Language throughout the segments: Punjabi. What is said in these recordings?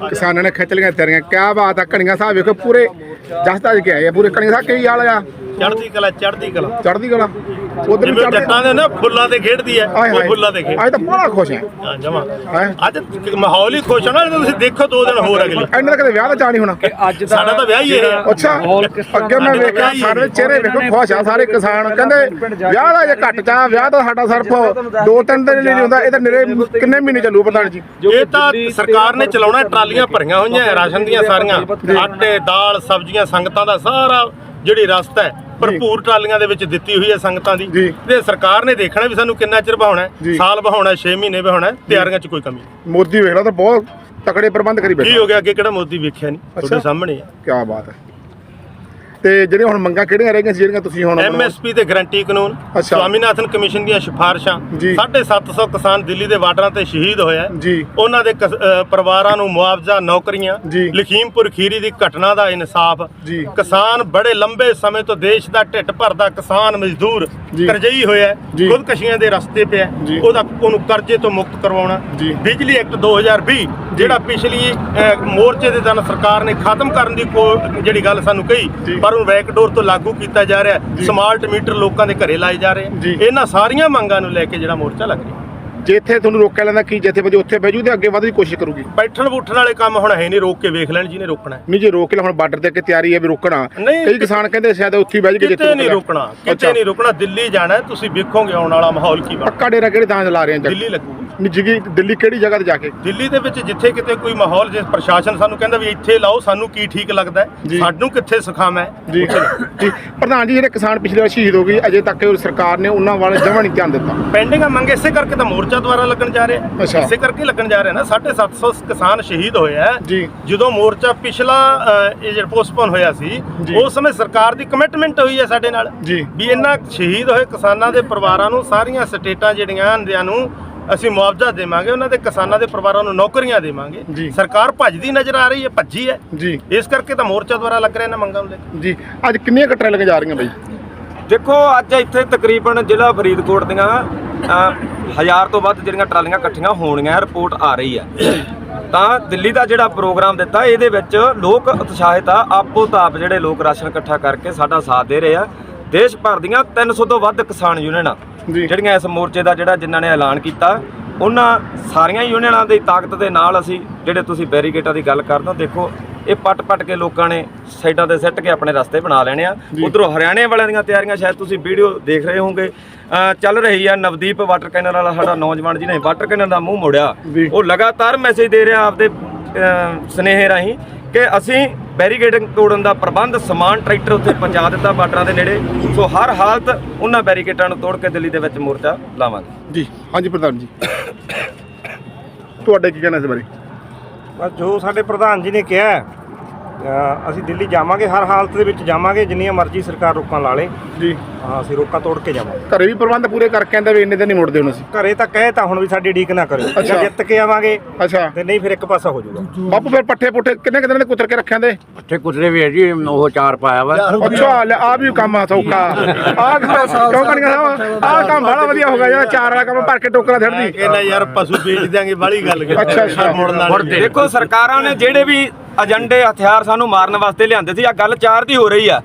ਕਿਸਾਨਾਂ ਨੇ ਖਿੱਚ ਲਈਆਂ ਤਿਆਰੀਆਂ ਕਿਆ ਬਾਤ ਆ ਕਣੀਆਂ ਸਾਹਿਬ ਵੇਖੋ ਪੂਰੇ। ਜਸਤਾ ਜੀ ਕੇ ਆਏ ਆ ਪੂਰੇ ਕਣੀਆਂ ਸਾਹਿਬ ਕੀ ਹਾਲ ਆ? ਚੜ੍ਹਦੀ ਕਲਾ ਚੜ੍ਹਦੀ ਕਲਾ। ਚੜਦੀ ਗਲਾ ਉਧਰ ਵੀ ਜਿਵੇਂ ਚੜਦੀ ਜੱਟਾਂ ਦੇ ਨਾ ਫੁੱਲਾਂ ਤੇ ਖੇਡਦੀ ਹੈ ਹਾਏ। ਫੁੱਲਾਂ ਤੇ ਖੇਡ ਅੱਜ ਤਾਂ ਬੜਾ ਖੁਸ਼ ਹੈ। ਹਾਂ ਜਮਾ। ਹੈਂ? ਅੱਜ ਮਾਹੌਲ ਹੀ ਖੁਸ਼ ਹੋਣਾ ਤੁਸੀਂ ਦੇਖੋ ਦੋ ਦਿਨ ਹੋਰ ਅਗਲੇ। ਇਹਨਾਂ ਦਾ ਕਦੇ ਵਿਆਹ ਦਾ ਚਾਹ ਨਹੀਂ ਹੋਣਾ। ਅੱਜ ਦਾ ਸਾਡਾ ਤਾਂ ਵਿਆਹ ਹੀ ਇਹ। ਅੱਛਾ ਅੱਗੇ ਮੈਂ ਵੇਖਿਆ ਸਾਰੇ ਚਿਹਰੇ ਵੇਖੋ ਖੁਸ਼ ਆ ਸਾਰੇ ਕਿਸਾਨ ਕਹਿੰਦੇ ਵਿਆਹ ਦਾ ਜੇ ਘੱਟ ਚਾਹ ਵਿਆਹ ਦਾ ਸਾਡਾ ਸਿਰਫ ਦੋ ਤਿੰਨ ਦਿਨ ਲਈ ਨਹੀਂ ਹੁੰਦਾ ਇਹ ਤਾਂ ਨਿਰੇ ਕਿੰਨੇ ਮਹੀਨੇ ਚੱਲੂ ਪ੍ਰਧਾਨ ਜੀ। ਇਹ ਤਾਂ ਸਰਕਾਰ ਨੇ ਚਲਾਉਣਾ ਟਰਾਲੀਆਂ ਭਰੀਆਂ ਹੋਈਆਂ ਹੈ ਰਾਸ਼ਨ ਦੀਆਂ ਸਾਰੀਆਂ ਆਟੇ ਦਾਲ ਸਬਜ਼ੀਆਂ ਸੰਗਤਾਂ ਦਾ ਸਾਰਾ ਜਿਹੜੀ ਰਸਤਾ ਹੈ ਭਰਪੂਰ ਟਰਾਲੀਆਂ ਦੇ ਵਿੱਚ ਦਿੱਤੀ ਹੋਈ ਹੈ ਸੰਗਤਾਂ ਦੀ। ਤੇ ਸਰਕਾਰ ਨੇ ਦੇਖਣਾ ਵੀ ਸਾਨੂੰ ਕਿੰਨਾ ਚਿਰ ਬਹਾਉਣਾ ਸਾਲ ਬਹਾਉਣਾ 6 ਮਹੀਨੇ ਬਹਾਉਣਾ ਤਿਆਰੀਆਂ 'ਚ ਕੋਈ ਕਮੀ। ਮੋਦੀ ਵੇਖ ਲਾ ਤਾਂ ਬਹੁਤ ਤਕੜੇ ਪ੍ਰਬੰਧ ਕਰੀ ਕੀ ਬੈਠਾ ਹੋ ਗਿਆ ਅੱਗੇ ਕਿਹੜਾ ਮੋਦੀ ਵੇਖਿਆ ਨਹੀਂ। ਤੁਹਾਡੇ ਸਾਹਮਣੇ ਹੈ। ਕੀ ਬਾਤ ਹੈ। ਤੇ ਜਿਹੜੀਆਂ ਹੁਣ ਮੰਗਾਂ ਕਿਹੜੀਆਂ ਰਹਿ ਗਈਆਂ ਸੀ ਜਿਹੜੀਆਂ ਤੁਸੀਂ ਹੁਣ ਐਮਐਸਪੀ ਤੇ ਗਰੰਟੀ ਕਾਨੂੰਨ। ਸਵਾਮੀਨਾਥਨ ਕਮਿਸ਼ਨ ਦੀਆਂ ਸਿਫਾਰਸ਼ਾਂ ਜੀ। 750 ਕਿਸਾਨ ਦਿੱਲੀ ਦੇ ਬਾਰਡਰਾਂ ਤੇ ਸ਼ਹੀਦ ਹੋਇਆ ਹੈ। ਜੀ ਉਹਨਾਂ ਦੇ ਪਰਿਵਾਰਾਂ ਨੂੰ ਮੁਆਵਜ਼ਾ ਨੌਕਰੀਆਂ। ਲਖੀਮਪੁਰ ਖੀਰੀ ਦੀ ਘਟਨਾ ਦਾ ਇਨਸਾਫ। ਕਿਸਾਨ ਬੜੇ ਲੰਬੇ ਸਮੇਂ ਤੋਂ ਦੇਸ਼ ਦਾ ਢਿੱਡ ਭਰਦਾ ਕਿਸਾਨ ਮਜ਼ਦੂਰ। ਕਰਜ਼ਈ ਹੋਇਆ। ਖੁਦਕਸ਼ੀਆਂ ਦੇ ਰਸਤੇ ਪਿਆ। ਉਹਦਾ ਉਹਨੂੰ ਕਰਜ਼ੇ ਤੋਂ ਮੁਕਤ ਕਰਵਾਉਣਾ। ਬਿਜਲੀ ਐਕਟ 2020 ਜਿਹੜਾ ਪਿਛਲੀ ਮੋਰਚੇ ਦੇ ਦਿਨ ਸਰਕਾਰ ਨੇ ਖਤਮ ਕਰਨ ਦੀ ਜਿਹੜੀ ਗੱਲ ਸਾਨੂੰ। ਕਹੀ ਪਰ ਉਹ ਬੈਕਡੋਰ ਤੋਂ ਲਾਗੂ ਕੀਤਾ ਜਾ ਰਿਹਾ ਹੈ। ਸਮਾਰਟ ਮੀਟਰ ਲੋਕਾਂ ਦੇ ਘਰੇ ਲਾਏ ਜਾ ਰਹੇ ਜੀ। ਹੈ। ਇਹਨਾਂ ਸਾਰੀਆਂ ਮੰਗਾਂ ਨੂੰ ਲੈ ਕੇ ਜਿਹੜਾ ਮੋਰਚਾ ਲੱਗ ਰਿਹਾ ਜੇ ਇੱਥੇ ਤੁਹਾਨੂੰ ਰੋਕਿਆ ਲੈਂਦਾ ਕੀ ਜਿੱਥੇ ਵਜੇ ਉੱਥੇ ਬਹਿ ਜੂ ਤੇ ਅੱਗੇ ਵਧਣ ਦੀ ਕੋਸ਼ਿਸ਼ ਕਰੂਗੀ? ਬੈਠਣ ਬੁੱਠਣ ਵਾਲੇ ਕੰਮ ਹੁਣ ਹੈ ਨਹੀਂ ਰੋਕ ਕੇ ਵੇਖ ਲੈਣ ਜਿਹਨੇ ਰੋਕਣਾ ਹੈ। ਨਹੀਂ ਜੇ ਰੋਕ ਲਿਆ ਹੁਣ ਬਾਰਡਰ ਤੇ ਅੱਗੇ ਤਿਆਰੀ ਹੈ ਵੀ ਰੋਕਣਾ। ਨਹੀਂ, ਕਈ ਕਿਸਾਨ ਕਹਿੰਦੇ ਸ਼ਾਇਦ ਉੱਥੇ ਹੀ ਬਹਿ ਜਾਗੇ ਕਿਤੇ ਨਹੀਂ ਰੁਕਣਾ ਕਿਤੇ ਨਹੀਂ ਰੁਕਣਾ ਦਿੱਲੀ ਜਾਣਾ ਹੈ, ਤੁਸੀਂ ਵੇਖੋਗੇ ਆਉਣ ਵਾਲਾ ਮਾਹੌਲ ਕੀ ਬਣ ਪੱਕਾ ਡੇਰਾ ਕਿਹੜੇ 'ਚ ਲਾ ਰਹੇ ਆ ਦਿੱਲੀ ਨਹੀਂ ਜਿਗੀ ਦਿੱਲੀ ਕਿਹੜੀ ਜਗ੍ਹਾ ਤੇ ਜਾ ਕੇ? ਦਿੱਲੀ ਦੇ ਵਿੱਚ ਜਿੱਥੇ ਕਿਤੇ ਕੋਈ ਮਾਹੌਲ ਜੇ ਪ੍ਰਸ਼ਾਸਨ ਸਾਨੂੰ ਕਹਿੰਦਾ ਵੀ ਇੱਥੇ ਲਾਓ ਸਾਨੂੰ ਕੀ ਠੀਕ ਲੱਗਦਾ ਹੈ, ਜੀ। ਸਾਨੂੰ ਕਿੱਥੇ ਸਿਖਾਵਾਂ ਹੈ, ਜੀ। ਪ੍ਰਧਾਨ ਜੀ ਜਿਹੜੇ ਕਿਸਾਨ ਪਿਛਲੇ ਵਾਰ ਸ਼ਹੀਦ ਹੋ ਗਏ ਅਜੇ ਤੱਕ ਉਹ ਸਰਕਾਰ ਨੇ ਉਹਨਾਂ ਵੱਲ ਜਮਾਂ ਨਹੀਂ ਧਿਆਨ ਦਿੱਤਾ। ਪੈਂਡਿੰਗ ਆ ਮੰਗ ਇਸੇ ਕਰਕੇ ਤਾਂ ਮੋਰਚਾ ਦੁਆਰਾ ਲੱਗਣ ਜਾ ਰਿਹਾ। ਹੈ। ਇਸੇ ਕਰਕੇ ਲੱਗਣ ਜਾ ਰਿਹਾ ਨਾ। 750 ਕਿਸਾਨ ਸ਼ਹੀਦ ਹੋਏ ਆ। ਜੀ। ਜਦੋਂ ਮੋਰਚਾ ਪਿਛਲਾ ਅ, ਇਹ ਜਿਹੜਾ ਪੋਸਟਪੋਨ ਹੋਇਆ ਸੀ ਜੀ। ਉਸ ਸਮੇਂ ਸਰਕਾਰ ਦੀ ਕਮਿਟਮੈਂਟ ਹੋਈ ਹੈ ਸਾਡੇ ਨਾਲ। ਜੀ। ਵੀ ਇਹਨਾਂ ਸ਼ਹੀਦ ਹੋਏ ਕਿਸਾਨਾਂ ਦੇ ਪਰਿਵਾਰਾਂ ਨੂੰ ਸਾਰੀਆਂ ਸਟੇਟਾਂ ਜਿਹੜੀਆਂ ਹੁੰਦਿਆਂ ਨੂੰ ਅਸੀਂ ਮੁਆਵਜ਼ਾ ਦੇਵਾਂਗੇ ਉਹਨਾਂ ਦੇ ਕਿਸਾਨਾਂ ਦੇ ਪਰਿਵਾਰਾਂ ਨੂੰ ਨੌਕਰੀਆਂ ਦੇਵਾਂਗੇ। ਜੀ। ਸਰਕਾਰ ਭੱਜਦੀ ਨਜ਼ਰ ਆ ਰਹੀ ਹੈ ਭੱਜੀ ਹੈ। ਜੀ। ਇਸ ਕਰਕੇ ਤਾਂ ਮੋਰਚਾ ਦੁਆਰਾ ਲੱਗ ਰਿਹਾ ਇਹਨਾਂ ਮੰਗਾਂ ਨੂੰ ਲੈ ਕੇ। ਜੀ ਅੱਜ ਕਿੰਨੀਆਂ ਕਟਰਾਂ ਲੱਗਣ ਜਾ ਰਹੀਆਂ ਬਈ? ਦੇਖੋ ਅੱਜ ਇੱਥੇ ਤਕਰੀਬਨ ਜ਼ਿਲ੍ਹਾ ਫਰੀਦਕੋਟ ਦੀਆਂ ਹਜ਼ਾਰ ਤੋਂ ਵੱਧ ਜਿਹੜੀਆਂ ਟਰਾਲੀਆਂ ਇਕੱਠੀਆਂ ਹੋਣੀਆਂ ਰਿਪੋਰਟ ਆ ਰਹੀ ਹੈ। ਤਾਂ ਦਿੱਲੀ ਦਾ ਜਿਹੜਾ ਪ੍ਰੋਗਰਾਮ ਦਿੱਤਾ ਇਹਦੇ ਵਿੱਚ ਲੋਕ ਉਤਸ਼ਾਹਿਤ ਆ ਆਪੋ ਤਾਪ ਜਿਹੜੇ ਲੋਕ ਰਾਸ਼ਨ ਇਕੱਠਾ ਕਰਕੇ ਸਾਡਾ ਸਾਥ ਦੇ ਰਹੇ ਆ। ਦੇਸ਼ ਭਰ ਦੀਆਂ 300 ਤੋਂ ਵੱਧ ਕਿਸਾਨ ਯੂਨੀਅਨਾਂ। ਜਿਹੜੀਆਂ ਇਸ ਮੋਰਚੇ ਦਾ ਜਿਹੜਾ ਜਿਨ੍ਹਾਂ ਨੇ ਐਲਾਨ ਕੀਤਾ ਉਹਨਾਂ ਸਾਰੀਆਂ ਯੂਨੀਅਨਾਂ ਦੀ ਤਾਕਤ ਦੇ ਨਾਲ ਅਸੀਂ ਜਿਹੜੇ ਤੁਸੀਂ ਬੈਰੀਕੇਟਾਂ ਦੀ ਗੱਲ ਕਰਦੇ ਹੋ ਦੇਖੋ ਇਹ ਪੱਟ-ਪੱਟ ਕੇ ਲੋਕਾਂ ਨੇ ਸਾਈਡਾਂ ਤੇ ਸਿੱਟ ਕੇ ਆਪਣੇ ਰਸਤੇ ਬਣਾ ਲੈਣੇ ਆ। ਉਧਰੋਂ ਹਰਿਆਣੇ ਵਾਲਿਆਂ ਦੀਆਂ ਤਿਆਰੀਆਂ ਸ਼ਾਇਦ ਤੁਸੀਂ ਵੀਡੀਓ ਦੇਖ ਰਹੇ ਹੋਵੋਗੇ। ਅਹ ਚੱਲ ਰਹੀ ਆ ਨਵਦੀਪ ਵਾਟਰ ਕੈਨਲ ਵਾਲਾ ਸਾਡਾ ਨੌਜਵਾਨ ਜਿਹਨੇ ਵਾਟਰ ਕੈਨਲ ਦਾ ਮੂੰਹ ਮੋੜਿਆ। ਜੀ। ਉਹ ਲਗਾਤਾਰ ਮੈਸੇਜ ਦੇ ਰਿਹਾ ਆਪਦੇ ਸੁਨੇਹੇ ਰਾਹੀਂ ਕਿ ਅਸੀਂ ਬੈਰੀਕੇਡਿੰਗ ਤੋੜਨ ਦਾ ਪ੍ਰਬੰਧ ਸਮਾਨ ਟਰੈਕਟਰ ਉੱਥੇ ਪਹੁੰਚਾ ਦਿੱਤਾ ਬਾਰਡਰਾਂ ਦੇ ਨੇੜੇ। ਸੋ ਹਰ ਹਾਲਤ ਉਹਨਾਂ ਬੈਰੀਕੇਡਾਂ ਨੂੰ ਤੋੜ ਕੇ ਦਿੱਲੀ ਦੇ ਵਿੱਚ ਮੋਰਚਾ ਲਾਵਾਂਗੇ। ਜੀ ਹਾਂਜੀ ਪ੍ਰਧਾਨ ਜੀ। ਤੁਹਾਡੇ ਕੀ ਕਹਿਣਾ ਇਸ ਬਾਰੇ? ਬਸ ਜੋ ਸਾਡੇ ਪ੍ਰਧਾਨ ਜੀ ਨੇ ਕਿਹਾ ਅਸੀਂ ਦਿੱਲੀ ਜਾਵਾਂਗੇ ਹਰ ਹਾਲਤ ਦੇ ਵਿੱਚ ਜਾਵਾਂਗੇ ਜਿੰਨੀਆਂ ਮਰਜ਼ੀ ਸਰਕਾਰ ਰੋਕਾਂ ਲਾ ਲੇ। ਜੀ। ਹਾਂ ਅਸੀਂ ਰੋਕਾਂ ਤੋੜ ਕੇ ਜਾਵਾਂਗੇ। ਘਰੇ ਵੀ ਪ੍ਰਬੰਧ ਪੂਰੇ ਕਰਕੇ ਕਹਿੰਦੇ ਵੀ ਇੰਨੇ ਦਿਨ ਨਹੀਂ ਮੁੜਦੇ ਹੁਣ ਅਸੀਂ। ਘਰੇ ਤਾਂ ਕਹੇ ਤਾਂ ਹੁਣ ਵੀ ਸਾਡੀ ਡੀਕ ਨਾ ਕਰਿਓ ਅੱਛਾ। ਜੇ ਜਿੱਤ ਕੇ ਆਵਾਂਗੇ ਅੱਛਾ। ਤੇ ਨਹੀਂ ਫਿਰ ਇੱਕ ਪਾਸਾ ਹੋ ਜਾਊਗਾ। ਬਾਪੂ ਫਿਰ ਪੱਠੇ ਪੁੱਠੇ ਕਿੰਨੇ ਕਿੰਨੇ ਨੇ ਕੁਤਰ ਕੇ ਰੱਖਿਆ ਦੇ? ਇੱਥੇ ਕੁਤਰੇ ਵੀ ਹੈ ਜੀ ਉਹ ਚਾਰ ਪਾਇਆ ਵਾ। ਅੱਛਾ ਲੈ ਆ ਵੀ ਕੰਮ ਆ ਸੌਕਾ ਆ ਕਿਉਂ ਕਣੀਆਂ ਸਾਹਿਬ ਆ ਕੰਮ ਬੜਾ ਵਧੀਆ ਹੋ ਗਿਆ ਯਾਰ ਚਾਰ ਵਾਲਾ ਕੰਮ ਭਰ ਕੇ ਟੋਕਰਾ ਛੱਡਦੀ। ਕਹਿੰਦਾ ਯਾਰ ਪਸ਼ੂ ਵੇਚ ਦਿਆਂਗੇ ਬਾਲੀ ਗੱਲ ਕਰ ਅੱਛਾ, ਅੱਛਾ। ਦੇਖੋ ਸਰਕਾਰਾਂ ਨੇ ਜਿਹੜੇ ਵੀ ਏਜੰਡੇ ਹਥਿਆਰ ਸਾਨੂੰ ਮਾਰਨ ਵਾਸਤੇ ਲਿਆਂਦੇ ਸੀ ਆ ਗੱਲ ਚਾਰ ਦੀ ਹੋ ਰਹੀ ਆ।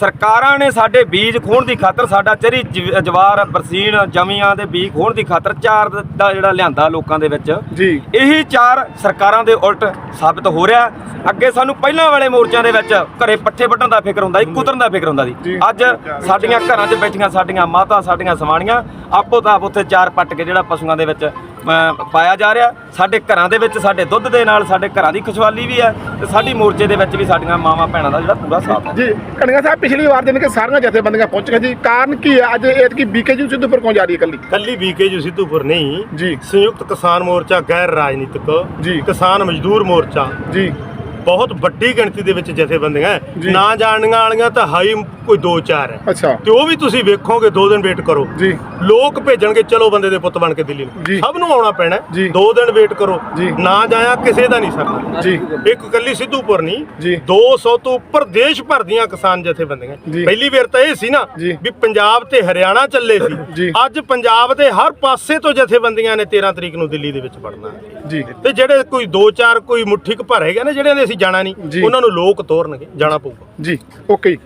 ਸਰਕਾਰਾਂ ਨੇ ਸਾਡੇ ਬੀਜ ਖੋਣ ਦੀ ਖਾਤਰ ਸਾਡਾ ਚਰੀ ਜ- ਜਵਾਰ ਬਰਸੀਨ ਜਮੀਆਂ ਦੇ ਬੀਜ ਖੋਣ ਦੀ ਖਾਤਰ ਚਾਰ ਦ- ਦਾ ਜਿਹੜਾ ਲਿਆਂਦਾ ਲੋਕਾਂ ਦੇ ਵਿੱਚ। ਜੀ। ਇਹੀ ਚਾਰ ਸਰਕਾਰਾਂ ਦੇ ਉਲਟ ਸਾਬਤ ਹੋ ਰਿਹਾ। ਅੱਗੇ ਸਾਨੂੰ ਪਹਿਲਾਂ ਵਾਲੇ ਮੋਰਚਿਆਂ ਦੇ ਵਿੱਚ ਘਰੇ ਪੱਠੇ ਵੱਢਣ ਦਾ ਫਿਕਰ ਹੁੰਦਾ ਸੀ ਕੁਤਰਨ ਦਾ ਫਿਕਰ ਹੁੰਦਾ ਜੀ। ਸੀ ਅੱਜ ਸਾਡੀਆਂ ਘਰਾਂ 'ਚ ਬੈਠੀਆਂ ਸਾਡੀਆਂ ਮਾਤਾ ਸਾਡੀਆਂ ਸਵਾਣੀਆਂ ਆਪੋ ਤਾਂ ਆਪ ਉੱਥੇ ਚਾਰ ਪੱਟ ਕੇ ਜਿਹੜਾ ਪਸ਼ੂਆਂ ਦੇ ਵਿੱਚ ਪਾਇਆ ਜਾ ਰਿਹਾ। ਸਾਡੇ ਘਰਾਂ ਦੇ ਵਿੱਚ ਸਾਡੇ ਦੁੱਧ ਦੇ ਨਾਲ ਸਾਡੇ ਘਰਾਂ ਦੀ ਖੁਸ਼ਹਾਲੀ ਵੀ ਹੈ ਤੇ ਸਾਡੀ ਮੋਰਚੇ ਦੇ ਵਿੱਚ ਵੀ ਸਾਡੀਆਂ ਮਾਵਾਂ ਭੈਣਾਂ ਦਾ ਜਿਹੜਾ ਪੂਰਾ ਸਾਥ ਹੈ। ਜੀ ਕਣੀਆਂ ਸਾਹਿਬ ਪਿਛਲੀ ਵਾਰ ਜਿਵੇਂ ਕਿ ਸਾਰੀਆਂ ਜਥੇਬੰਦੀਆਂ ਪਹੁੰਚ ਗਏ ਜੀ ਕਾਰਨ ਕੀ ਹੈ? ਅੱਜ ਇਹ ਕੀ ਬੀਕੇ ਜੀ ਸਿੱਧੂਪੁਰ ਕਿਉਂ ਜਾ ਰਹੀ ਹੈ ਇਕੱਲੀ? ਕੱਲੀ ਬੀਕੇ ਜੀ ਸਿੱਧੂਪੁਰ ਨਹੀਂ। ਜੀ। ਸੰਯੁਕਤ ਕਿਸਾਨ ਮੋਰਚਾ ਗੈਰ ਰਾਜਨੀਤਿਕ। ਜੀ। ਕਿਸਾਨ ਮਜ਼ਦੂਰ ਮੋਰਚਾ। ਜੀ। ਬਹੁਤ ਵੱਡੀ ਗਿਣਤੀ ਦੇ ਵਿੱਚ ਜਥੇਬੰਦੀਆਂ। ਨਾ ਜਾਣੀਆਂ ਵਾਲੀਆਂ ਤਾਂ ਹਾਈ ਕੋਈ 2-4 ਹੈ ਅੱਛਾ ਤੇ ਉਹ ਵੀ ਤੁਸੀਂ ਵੇਖੋਗੇ ਦੋ ਦਿਨ ਵੇਟ ਕਰੋ ਜੀ ਲੋਕ ਭੇਜਣਗੇ ਚਲੋ ਬੰਦੇ ਦੇ ਪੁੱਤ ਬਣ ਕੇ ਦਿੱਲੀ। ਨੂੰ ਸਭ ਨੂੰ ਆਉਣਾ ਪੈਣਾ। ਦੋ ਦਿਨ ਵੇਟ ਕਰੋ। ਨਾ ਜਾਇਆ ਕਿਸੇ ਦਾ ਨਹੀਂ ਸਰਨਾ ਜੀ ਇੱਕ ਕੱਲੀ ਸਿੱਧੂਪੁਰ ਨਹੀਂ ਜੀ। 200 ਤੋਂ ਉੱਪਰ ਦੇਸ਼ ਭਰ ਦੀਆਂ ਕਿਸਾਨ ਜਥੇਬੰਦੀਆਂ। ਪਹਿਲੀ ਵਾਰ ਤਾਂ ਇਹ ਸੀ ਨਾ। ਵੀ ਪੰਜਾਬ ਤੇ ਹਰਿਆਣਾ ਚੱਲੇ। ਸੀ ਅੱਜ ਪੰਜਾਬ ਦੇ ਹਰ ਪਾਸੇ ਤੋਂ ਜਥੇਬੰਦੀਆਂ ਨੇ 13 ਤਰੀਕ ਨੂੰ ਦਿੱਲੀ ਦੇ ਵਿੱਚ ਵੜਨਾ ਜੀ ਤੇ ਜਿਹੜੇ ਕੋਈ 2-4 ਕੋਈ ਮੁੱਠੀ ਕੁ ਭਰ ਹੈਗੇ ਨੇ ਜਿਹੜਿਆਂ ਨੇ ਅਸੀਂ ਜਾਣਾ। ਨਹੀਂ ਉਹਨਾਂ ਨੂੰ ਲੋਕ ਤੋਰਨਗੇ ਜਾਣਾ ਪਊਗਾ ਜੀ ਓਕੇ